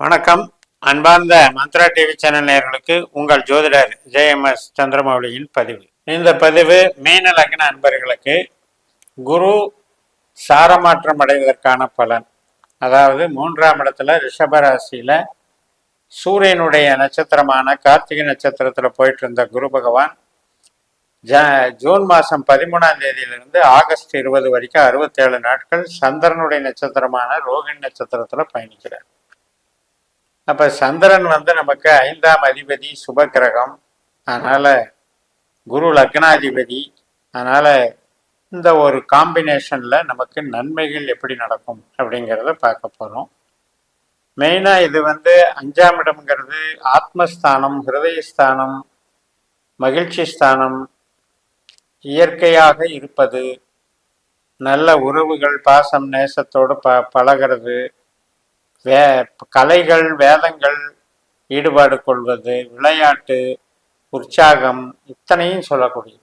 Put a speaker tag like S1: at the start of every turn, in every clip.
S1: வணக்கம். அன்பார்ந்த Mantra TV channel நேர்களுக்கு உங்கள் ஜோதிடர் ஜேஎம்எஸ் சந்திரமௌலியின் பதிவு. இந்த பதிவு மீன லக்ன அன்பர்களுக்கு குரு சாரமாற்றம் அடைவதற்கான பலன். அதாவது மூன்றாம் இடத்துல ரிஷபராசியில சூரியனுடைய நட்சத்திரமான கார்த்திகை நட்சத்திரத்துல போயிட்டு இருந்த குரு பகவான் ஜ ஜூன் மாதம் பதிமூணாம் தேதியிலிருந்து ஆகஸ்ட் இருபது வரைக்கும் அறுபத்தேழு நாட்கள் சந்திரனுடைய நட்சத்திரமான ரோகிணி நட்சத்திரத்தில் பயணிக்கிறார். அப்போ சந்திரன் வந்து நமக்கு ஐந்தாம் அதிபதி சுப கிரகம் அதனால் குரு லக்னாதிபதி. அதனால் இந்த ஒரு காம்பினேஷனில் நமக்கு நன்மைகள் எப்படி நடக்கும் அப்படிங்கிறத பார்க்க போகிறோம் மெயினாக இது வந்து அஞ்சாம் இடம்ங்கிறது ஆத்மஸ்தானம் ஹிருதயஸ்தானம் மகிழ்ச்சி ஸ்தானம் இயற்கையாக இருப்பது நல்ல உறவுகள் பாசம் நேசத்தோடு ப பழகிறது வே கலைகள் வேதங்கள் ஈடுபாடு கொள்வது விளையாட்டு உற்சாகம் இத்தனையும் சொல்லக்கூடியது.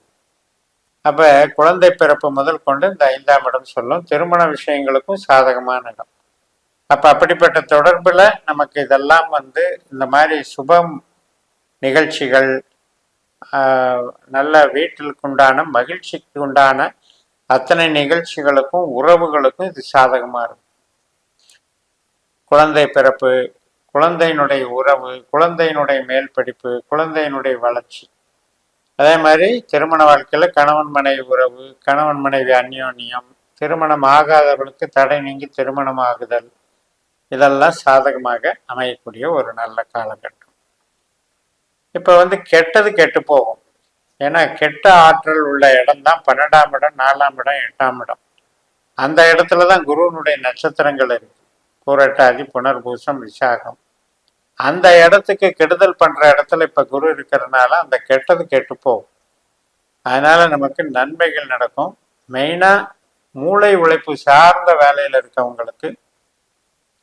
S1: அப்போ குழந்தை பிறப்பு முதல் கொண்டு இந்த ஐந்தாம் இடம் சொல்லும். திருமண விஷயங்களுக்கும் சாதகமான இடம். அப்போ அப்படிப்பட்ட தொடர்பில் நமக்கு இதெல்லாம் வந்து இந்த மாதிரி சுபம் நிகழ்ச்சிகள் நல்ல வீட்டிற்கு உண்டான மகிழ்ச்சிக்கு உண்டான அத்தனை நிகழ்ச்சிகளுக்கும் உறவுகளுக்கும் இது சாதகமாக இருக்கும். குழந்தை பிறப்பு குழந்தையினுடைய உறவு குழந்தையினுடைய மேல் படிப்பு குழந்தையினுடைய வளர்ச்சி. அதே மாதிரி திருமண வாழ்க்கையில் கணவன் மனைவி உறவு கணவன் மனைவி அந்யோன்யம் திருமணம் ஆகாதவர்களுக்கு தடை நீங்கி திருமணம் ஆகுதல் இதெல்லாம் சாதகமாக அமையக்கூடிய ஒரு நல்ல காலகட்டம். இப்போ வந்து கெட்டது கெட்டு போகும். ஏன்னா கெட்ட ஆற்றல் உள்ள இடம் தான் பன்னெண்டாம் இடம் நாலாம் இடம் எட்டாம் இடம். அந்த இடத்துல தான் குருவனுடைய நட்சத்திரங்கள் இருக்கு. பூரட்டாதி புனர்பூசம் விசாகம். அந்த இடத்துக்கு கெடுதல் பண்ற இடத்துல இப்ப குரு இருக்கிறதுனால அந்த கெட்டது கெட்டு போகும். அதனால நமக்கு நன்மைகள் நடக்கும். மெயினா மூளை உழைப்பு சார்ந்த வேலையில இருக்கவங்களுக்கு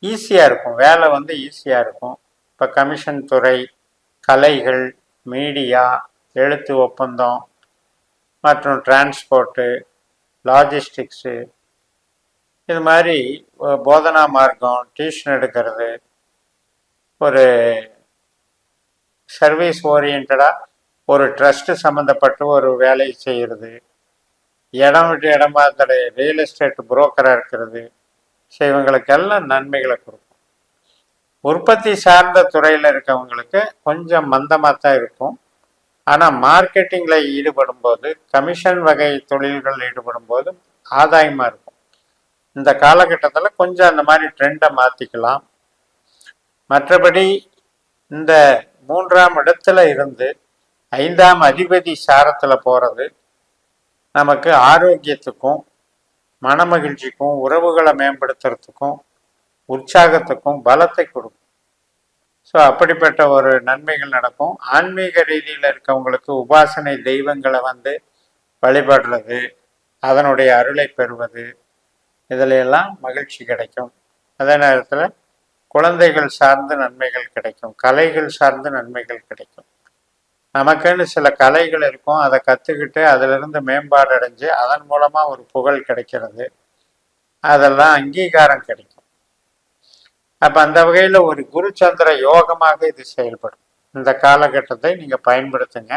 S1: ஈஸியா இருக்கும். வேலை வந்து ஈஸியா இருக்கும். இப்ப கமிஷன் துறை கலைகள் மீடியா எழுத்து ஒப்பந்தம் மற்றும் டிரான்ஸ்போர்ட்டு லாஜிஸ்டிக்ஸு இது மாதிரி போதனா மார்க்கம் டியூஷன் எடுக்கிறது ஒரு சர்வீஸ் ஓரியன்டாக ஒரு ட்ரஸ்ட்டு சம்மந்தப்பட்டு ஒரு வேலையை செய்கிறது இடம் விட்டு இடமா தடை ரியல் எஸ்டேட் புரோக்கராக இருக்கிறது ஸோ இவங்களுக்கெல்லாம் நன்மைகளை கொடுக்கும். உற்பத்தி சார்ந்த துறையில் இருக்கவங்களுக்கு கொஞ்சம் மந்தமாக தான் இருக்கும். ஆனால் மார்க்கெட்டிங்கில் ஈடுபடும் போது கமிஷன் வகை தொழில்கள் ஈடுபடும் போது ஆதாயமாக இருக்கும். இந்த காலகட்டத்தில் கொஞ்சம் அந்த மாதிரி ட்ரெண்டை மாற்றிக்கலாம் மற்றபடி இந்த மூன்றாம் இடத்துல இருந்து ஐந்தாம் அதிபதி சாரத்தில் போகிறது நமக்கு ஆரோக்கியத்துக்கும் மனமகிழ்ச்சிக்கும் உறவுகளை மேம்படுத்துறதுக்கும் உற்சாகத்துக்கும் பலத்தை கொடுக்கும். ஸோ அப்படிப்பட்ட ஒரு நன்மைகள் நடக்கும். ஆன்மீக ரீதியில் இருக்கவங்களுக்கு உபாசனை தெய்வங்களை வந்து வழிபடுறது அதனுடைய அருளை பெறுவது இதிலெல்லாம் மகிழ்ச்சி கிடைக்கும். அதே நேரத்தில் குழந்தைகள் சார்ந்து நன்மைகள் கிடைக்கும். கலைகள் சார்ந்து நன்மைகள் கிடைக்கும். நமக்குன்னு சில கலைகள் இருக்கும். அதை கற்றுக்கிட்டு அதிலிருந்து மேம்பாடு அடைஞ்சு அதன் மூலமாக ஒரு புகழ் கிடைக்கிறது. அதெல்லாம் அங்கீகாரம் கிடைக்கும். அப்போ அந்த வகையில் ஒரு குருச்சந்திர யோகமாக இது செயல்படும். இந்த காலகட்டத்தை நீங்கள் பயன்படுத்துங்க.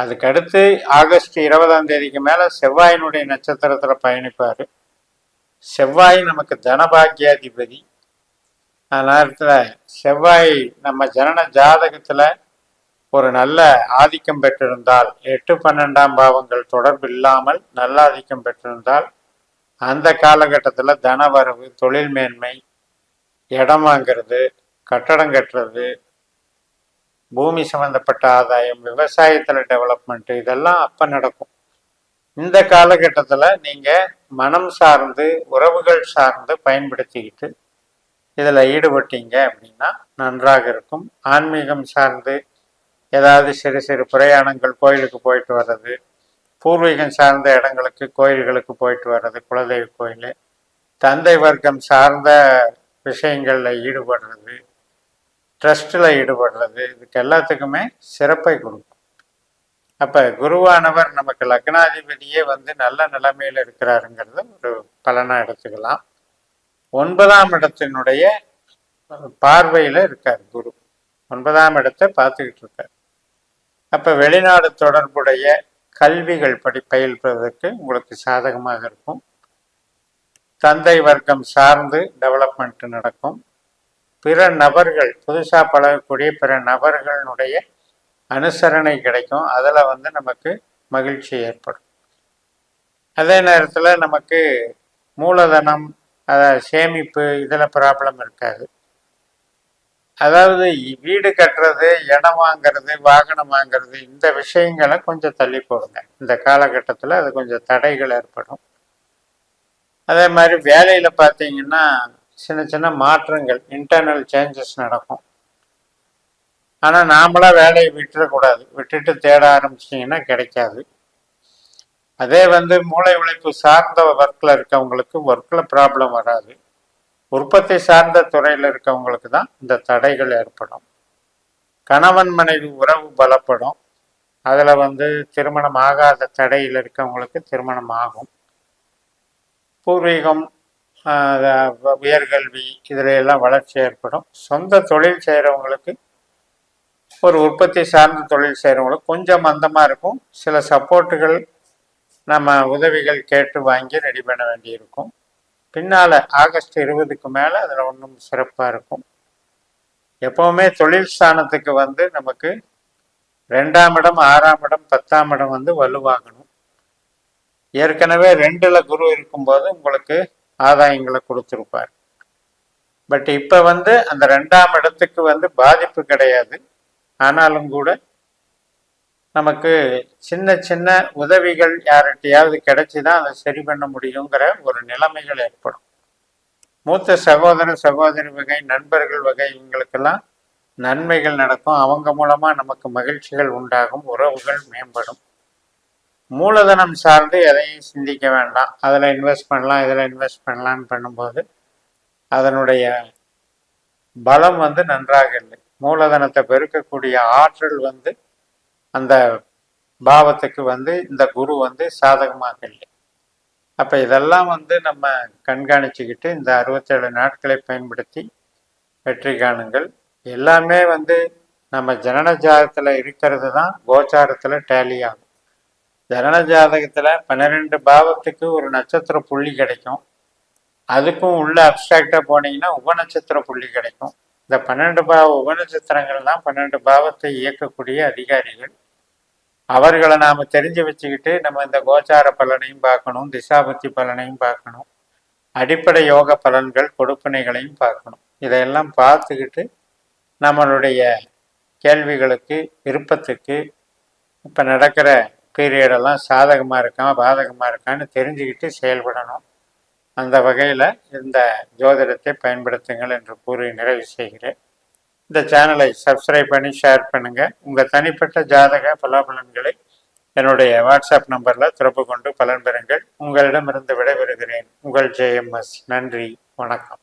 S1: அதுக்கடுத்து ஆகஸ்ட் இருபதாம் தேதிக்கு மேலே செவ்வாயினுடைய நட்சத்திரத்தில் பயணிப்பார். செவ்வாய் நமக்கு தனபாகியாதிபதி அதனால நேரத்தில் செவ்வாய் நம்ம ஜனன ஜாதகத்தில் ஒரு நல்ல ஆதிக்கம் பெற்றிருந்தால் எட்டு பன்னெண்டாம் பாவங்கள் தொடர்பு இல்லாமல் நல்ல ஆதிக்கம் பெற்றிருந்தால் அந்த காலகட்டத்தில் தனவரவு தொழில் மேன்மை இடம் வாங்கிறது கட்டடம் கட்டுறது பூமி சம்பந்தப்பட்ட ஆதாயம் விவசாயத்தில் டெவலப்மெண்ட் இதெல்லாம் அப்போ நடக்கும். இந்த காலகட்டத்தில் நீங்கள் மனம் சார்ந்து உறவுகள் சார்ந்து பயன்படுத்திக்கிட்டு இதில் ஈடுபட்டீங்க அப்படின்னா நன்றாக இருக்கும். ஆன்மீகம் சார்ந்து ஏதாவது சிறு சிறு பிரயாணங்கள் கோயிலுக்கு போயிட்டு வர்றது பூர்வீகம் சார்ந்த இடங்களுக்கு கோயில்களுக்கு போயிட்டு வர்றது குலதெய்வ கோயில் தந்தை வர்க்கம் சார்ந்த விஷயங்களில் ஈடுபடுறது ட்ரஸ்ட்டில் ஈடுபடுறது இதுக்கு எல்லாத்துக்குமே சிறப்பை கொடுக்கும். அப்போ குருவானவர் நமக்கு லக்னாதிபதியே வந்து நல்ல நிலைமையில் இருக்கிறாருங்கிறத ஒரு பலனாக எடுத்துக்கலாம். ஒன்பதாம் இடத்தினுடைய பார்வையில் இருக்கார் குரு. ஒன்பதாம் இடத்தை பார்த்துக்கிட்டு இருக்கார். அப்போ வெளிநாடு தொடர்புடைய கல்விகள் படி பயில்வதற்கு உங்களுக்கு சாதகமாக இருக்கும். தந்தை வர்க்கம் சார்ந்து டெவலப்மெண்ட் நடக்கும். பிற நபர்கள் புதுசாக பழகக்கூடிய பிற நபர்களுடைய அனுசரணை கிடைக்கும். அதில் வந்து நமக்கு மகிழ்ச்சி ஏற்படும். அதே நேரத்தில் நமக்கு மூலதனம் அதாவது சேமிப்பு இதில் ப்ராப்ளம் இருக்காது. அதாவது வீடு கட்டுறது இடம் வாங்குறது வாகனம் வாங்குறது இந்த விஷயங்களை கொஞ்சம் தள்ளி போடுங்க. இந்த காலகட்டத்தில் அது கொஞ்சம் தடைகள் ஏற்படும். அதே மாதிரி வேலையில் பார்த்தீங்கன்னா சின்ன சின்ன மாற்றங்கள் இன்டர்னல் சேஞ்சஸ் நடக்கும். ஆனால் நாமளாக வேலையை விட்டுறக்கூடாது விட்டுட்டு தேட ஆரம்பிச்சிட்டிங்கன்னா கிடைக்காது. அதே வந்து மூளை உழைப்பு சார்ந்த ஒர்க்கில் இருக்கவங்களுக்கு ஒர்க்கில் ப்ராப்ளம் வராது. உற்பத்தி சார்ந்த துறையில் இருக்கவங்களுக்கு தான் இந்த தடைகள் ஏற்படும். கணவன் மனைவி உறவு பலப்படும். அதில் வந்து திருமணம் ஆகாத தடையில் இருக்கவங்களுக்கு திருமணம் ஆகும். பூர்வீகம் உயர்கல்வி இதில் எல்லாம் வளர்ச்சி ஏற்படும். சொந்த தொழில் செய்கிறவங்களுக்கு ஒரு உற்பத்தி சார்ந்த தொழில் செய்கிறவங்களுக்கு கொஞ்சம் மந்தமாக இருக்கும். சில சப்போர்ட்டுகள் நம்ம உதவிகள் கேட்டு வாங்கி ரெடி பண்ண வேண்டியிருக்கும். பின்னால் ஆகஸ்ட் இருபதுக்கு மேலே அதில் ஒன்றும் சிறப்பாக இருக்கும். எப்போவுமே தொழில் ஸ்தானத்துக்கு வந்து நமக்கு ரெண்டாம் இடம் ஆறாம் இடம் பத்தாம் இடம் வந்து வலுவாகணும். ஏற்கனவே ரெண்டில் குரு இருக்கும்போது உங்களுக்கு ஆதாயங்களை கொடுத்துருப்பார். பட் இப்போ வந்து அந்த ரெண்டாம் இடத்துக்கு வந்து பாதிப்பு கிடையாது. ஆனாலும் கூட நமக்கு சின்ன சின்ன உதவிகள் யார்கிட்டயாவது கிடைச்சிதான் அதை சரி பண்ண முடியுங்கிற ஒரு நிலைமைகள் ஏற்படும். மூத்த சகோதர சகோதரி வகை நண்பர்கள் வகை இவங்களுக்கெல்லாம் நன்மைகள் நடக்கும். அவங்க மூலமா நமக்கு மகிழ்ச்சிகள் உண்டாகும் உறவுகள் மேம்படும். மூலதனம் சார்ந்து எதையும் சிந்திக்க வேண்டாம். அதில் இன்வெஸ்ட் பண்ணலாம் இதில் இன்வெஸ்ட் பண்ணலான்னு பண்ணும்போது அதனுடைய பலம் வந்து நன்றாக இல்லை. மூலதனத்தை பெருக்கக்கூடிய ஆற்றல் வந்து அந்த பாவத்துக்கு வந்து இந்த குரு வந்து சாதகமாக இல்லை. அப்போ இதெல்லாம் வந்து நம்ம கண்காணிச்சுக்கிட்டு இந்த அறுபத்தேழு நாட்களை பயன்படுத்தி வெற்றி காணுங்கள். எல்லாமே வந்து நம்ம ஜனன ஜாதகத்தில் இருக்கிறது தான் கோச்சாரத்தில் டேலி ஆகும். ஜனன ஜாதகத்தில் பன்னிரெண்டு பாவத்துக்கு ஒரு நட்சத்திர புள்ளி கிடைக்கும். அதுக்கும் உள்ள அப்டிராக்டாக போனீங்கன்னா உபநட்சத்திர புள்ளி கிடைக்கும். இந்த பன்னெண்டு பாவ உபநட்சத்திரங்கள் தான் பன்னெண்டு பாவத்தை இயக்கக்கூடிய அதிகாரிகள். அவர்களை நாம் தெரிஞ்சு வச்சுக்கிட்டு நம்ம இந்த கோச்சார பலனையும் பார்க்கணும் திசாபத்தி பலனையும் பார்க்கணும் அடிப்படை யோக பலன்கள் கொடுப்பனைகளையும் பார்க்கணும். இதையெல்லாம் பார்த்துக்கிட்டு நம்மளுடைய கேள்விகளுக்கு விருப்பத்துக்கு இப்போ நடக்கிற பீரியடெல்லாம் சாதகமாக இருக்கான் பாதகமாக இருக்கான்னு தெரிஞ்சுக்கிட்டு செயல்படணும். அந்த வகையில் இந்த ஜோதிடத்தை பயன்படுத்துங்கள் என்று கூறி நிறைவு செய்கிறேன். இந்த சேனலை சப்ஸ்கிரைப் பண்ணி ஷேர் பண்ணுங்கள் உங்கள் தனிப்பட்ட ஜாதக பலாபலன்களை என்னுடைய வாட்ஸ்அப் நம்பரில் தொடர்பு கொண்டு பலன் பெறுங்கள். உங்களிடமிருந்து விடைபெறுகிறேன். உங்கள் ஜேஎம்எஸ் நன்றி. வணக்கம்.